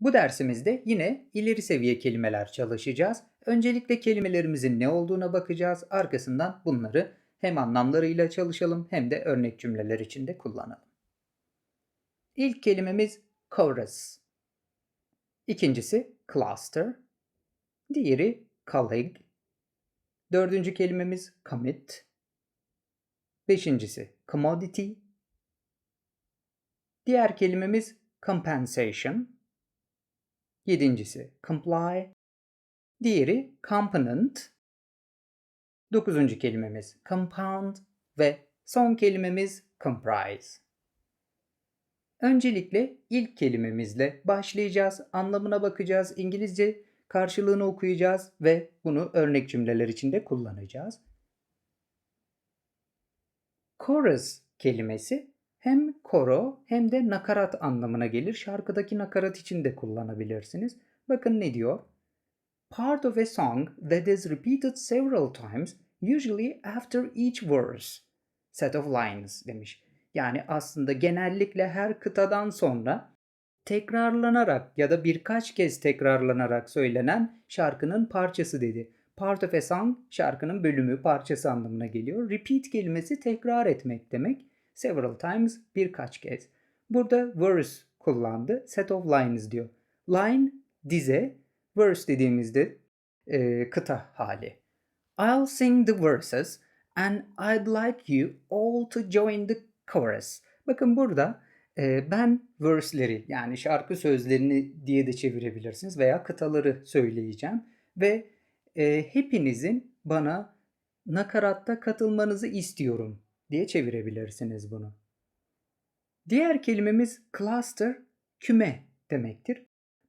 Bu dersimizde yine ileri seviye kelimeler çalışacağız. Öncelikle kelimelerimizin ne olduğuna bakacağız. Arkasından bunları hem anlamlarıyla çalışalım hem de örnek cümleler içinde kullanalım. İlk kelimemiz chorus. İkincisi cluster. Diğeri colleague. Dördüncü kelimemiz commit. Beşincisi commodity. Diğer kelimemiz compensation. Yedincisi comply. Diğeri component. Dokuzuncu kelimemiz compound ve son kelimemiz comprise. Öncelikle ilk kelimemizle başlayacağız. Anlamına bakacağız. İngilizce karşılığını okuyacağız ve bunu örnek cümleler içinde kullanacağız. Chorus kelimesi hem koro hem de nakarat anlamına gelir. Şarkıdaki nakarat için de kullanabilirsiniz. Bakın ne diyor? Part of a song that is repeated several times, usually after each verse. Set of lines demiş. Yani aslında genellikle her kıtadan sonra tekrarlanarak ya da birkaç kez tekrarlanarak söylenen şarkının parçası dedi. Part of a song şarkının bölümü, parçası anlamına geliyor. Repeat kelimesi tekrar etmek demek. Several times birkaç kez. Burada verse kullandı. Set of lines diyor. Line dize, verse dediğimizde e, kıta hali. I'll sing the verses and I'd like you all to join the chorus. Bakın burada e, ben verse'leri yani şarkı sözlerini diye de çevirebilirsiniz veya kıtaları söyleyeceğim ve e, hepinizin bana nakaratta katılmanızı istiyorum diye çevirebilirsiniz bunu. Diğer kelimemiz cluster, küme demektir.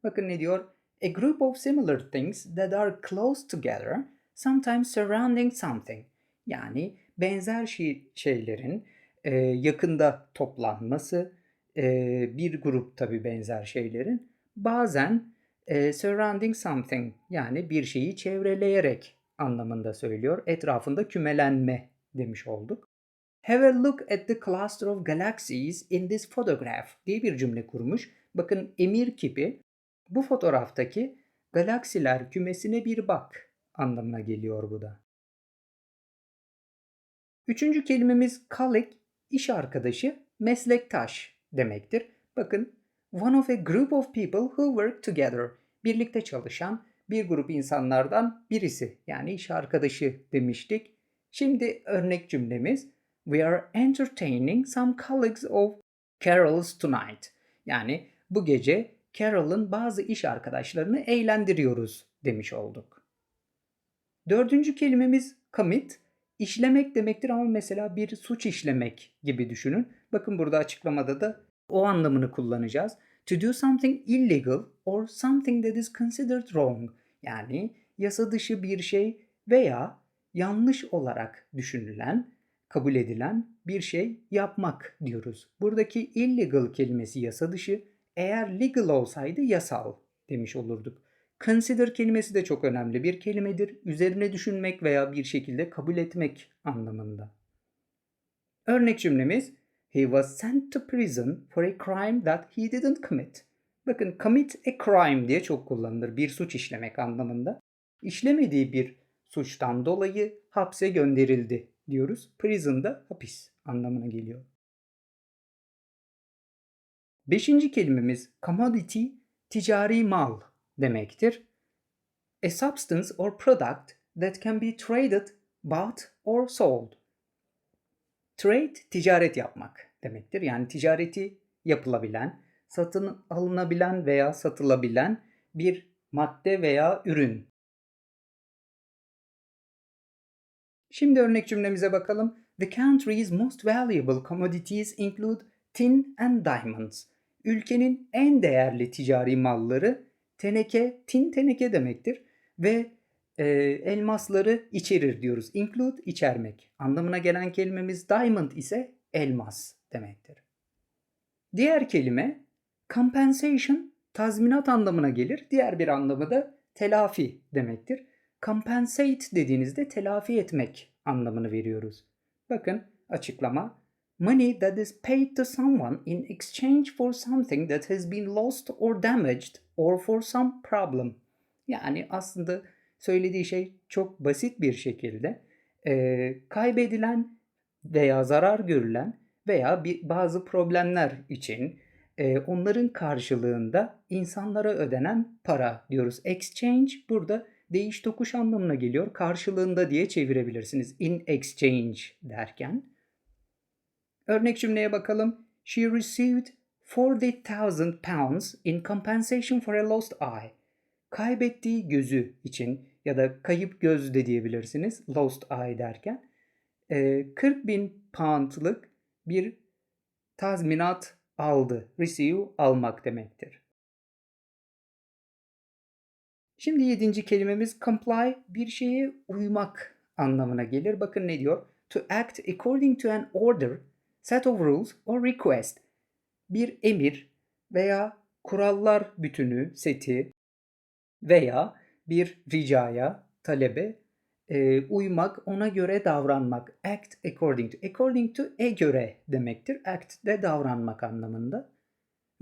Bakın ne diyor? A group of similar things that are close together, sometimes surrounding something. Yani benzer şey, şeylerin e, yakında toplanması, e, bir grup tabi benzer şeylerin bazen e, surrounding something yani bir şeyi çevreleyerek anlamında söylüyor. Etrafında kümelenme demiş olduk. Have a look at the cluster of galaxies in this photograph diye bir cümle kurmuş. Bakın emir kipi bu fotoğraftaki galaksiler kümesine bir bak anlamına geliyor bu da. Üçüncü kelimemiz colleague, iş arkadaşı, meslektaş demektir. Bakın, one of a group of people who work together. Birlikte çalışan bir grup insanlardan birisi yani iş arkadaşı demiştik. Şimdi örnek cümlemiz We are entertaining some colleagues of Carol's tonight. Yani bu gece Carol'ın bazı iş arkadaşlarını eğlendiriyoruz demiş olduk. Dördüncü kelimemiz commit. İşlemek demektir ama mesela bir suç işlemek gibi düşünün. Bakın burada açıklamada da o anlamını kullanacağız. To do something illegal or something that is considered wrong. Yani yasa dışı bir şey veya yanlış olarak düşünülen, kabul edilen bir şey yapmak diyoruz. Buradaki illegal kelimesi yasa dışı, eğer legal olsaydı yasal demiş olurduk. Consider kelimesi de çok önemli bir kelimedir. Üzerine düşünmek veya bir şekilde kabul etmek anlamında. Örnek cümlemiz He was sent to prison for a crime that he didn't commit. Bakın commit a crime diye çok kullanılır. Bir suç işlemek anlamında. İşlemediği bir suçtan dolayı hapse gönderildi diyoruz. Prison'da hapis anlamına geliyor. Beşinci kelimemiz commodity, ticari mal demektir. A substance or product that can be traded, bought or sold. Trade, ticaret yapmak demektir. Yani ticareti yapılabilen, satın alınabilen veya satılabilen bir madde veya ürün. Şimdi örnek cümlemize bakalım. The country's most valuable commodities include tin and diamonds. Ülkenin en değerli ticari malları teneke, tin teneke demektir ve e, elmasları içerir diyoruz. Include içermek. Anlamına gelen kelimemiz diamond ise elmas demektir. Diğer kelime compensation tazminat anlamına gelir. Diğer bir anlamı da telafi demektir. Compensate dediğinizde telafi etmek anlamını veriyoruz. Bakın açıklama. money that is paid to someone in exchange for something that has been lost or damaged or for some problem. Yani aslında söylediği şey çok basit bir şekilde e, kaybedilen veya zarar görülen veya bir, bazı problemler için e, onların karşılığında insanlara ödenen para diyoruz. Exchange burada değiş tokuş anlamına geliyor. Karşılığında diye çevirebilirsiniz. In exchange derken. Örnek cümleye bakalım. She received 40,000 pounds in compensation for a lost eye. Kaybettiği gözü için ya da kayıp göz de diyebilirsiniz. Lost eye derken. 40 bin poundlık bir tazminat aldı. Receive almak demektir. Şimdi yedinci kelimemiz comply bir şeye uymak anlamına gelir. Bakın ne diyor? To act according to an order, set of rules or request. Bir emir veya kurallar bütünü, seti veya bir ricaya, talebe e, uymak, ona göre davranmak. Act according to. According to e göre demektir. Act de davranmak anlamında.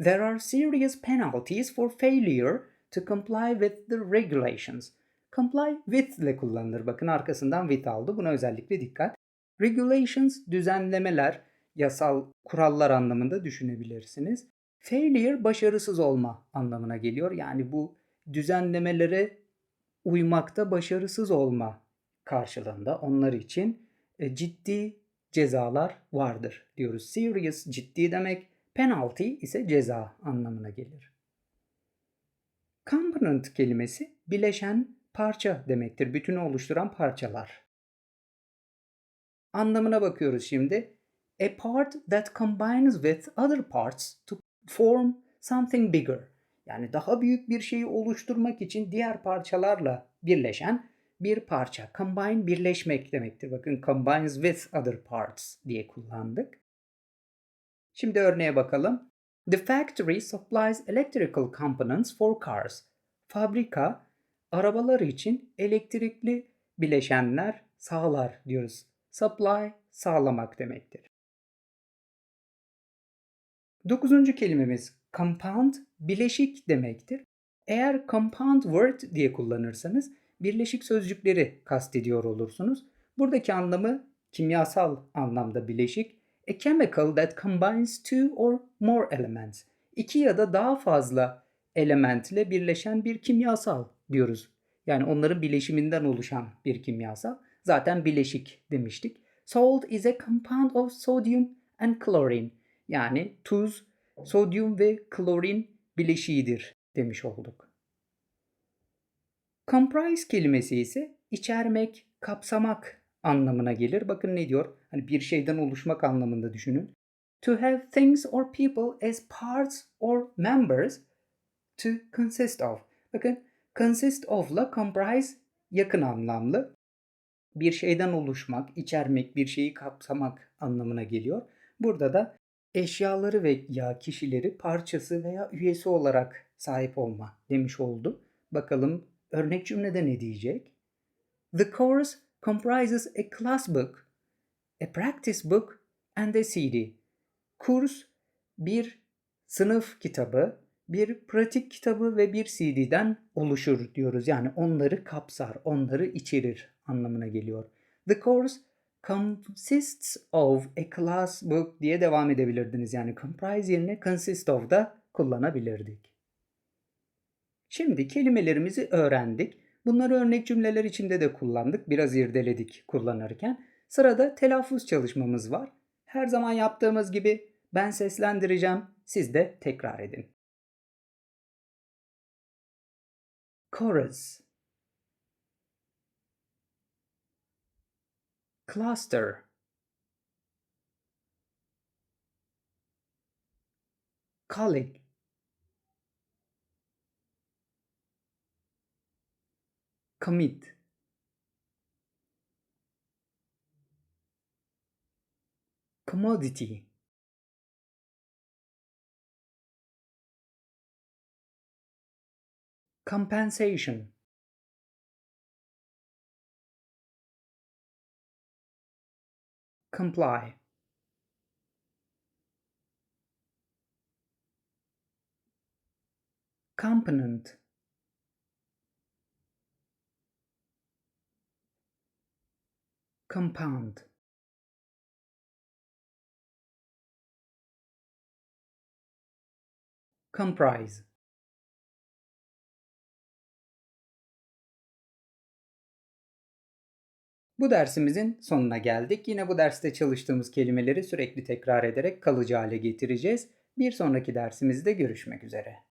There are serious penalties for failure to comply with the regulations. Comply with ile kullanılır. Bakın arkasından with aldı. Buna özellikle dikkat. Regulations düzenlemeler, yasal kurallar anlamında düşünebilirsiniz. Failure başarısız olma anlamına geliyor. Yani bu düzenlemelere uymakta başarısız olma karşılığında onlar için e, ciddi cezalar vardır diyoruz. Serious ciddi demek, penalty ise ceza anlamına gelir. Component kelimesi bileşen parça demektir. Bütünü oluşturan parçalar. Anlamına bakıyoruz şimdi. A part that combines with other parts to form something bigger. Yani daha büyük bir şeyi oluşturmak için diğer parçalarla birleşen bir parça. Combine birleşmek demektir. Bakın combines with other parts diye kullandık. Şimdi örneğe bakalım. The factory supplies electrical components for cars. Fabrika arabalar için elektrikli bileşenler sağlar diyoruz. Supply sağlamak demektir. Dokuzuncu kelimemiz compound bileşik demektir. Eğer compound word diye kullanırsanız birleşik sözcükleri kastediyor olursunuz. Buradaki anlamı kimyasal anlamda bileşik. A chemical that combines two or more elements. İki ya da daha fazla elementle birleşen bir kimyasal diyoruz. Yani onların bileşiminden oluşan bir kimyasal. Zaten bileşik demiştik. Salt is a compound of sodium and chlorine. Yani tuz, sodyum ve klorin bileşiğidir demiş olduk. Comprise kelimesi ise içermek, kapsamak anlamına gelir. Bakın ne diyor? Hani bir şeyden oluşmak anlamında düşünün. To have things or people as parts or members to consist of. Bakın consist of'la comprise yakın anlamlı. Bir şeyden oluşmak, içermek, bir şeyi kapsamak anlamına geliyor. Burada da eşyaları ve ya kişileri parçası veya üyesi olarak sahip olma demiş oldu. Bakalım Örnek cümlede ne diyecek? The course comprises a class book, a practice book and a CD. Kurs bir sınıf kitabı, bir pratik kitabı ve bir CD'den oluşur diyoruz. Yani onları kapsar, onları içerir anlamına geliyor. The course consists of a class book diye devam edebilirdiniz. Yani comprise yerine consist of da kullanabilirdik. Şimdi kelimelerimizi öğrendik. Bunları örnek cümleler içinde de kullandık. Biraz irdeledik kullanırken. Sırada telaffuz çalışmamız var. Her zaman yaptığımız gibi ben seslendireceğim. Siz de tekrar edin. Chorus Cluster Colleague commit commodity. Compensation. Comply. Component. Compound. Comprise Bu dersimizin sonuna geldik. Yine bu derste çalıştığımız kelimeleri sürekli tekrar ederek kalıcı hale getireceğiz. Bir sonraki dersimizde görüşmek üzere.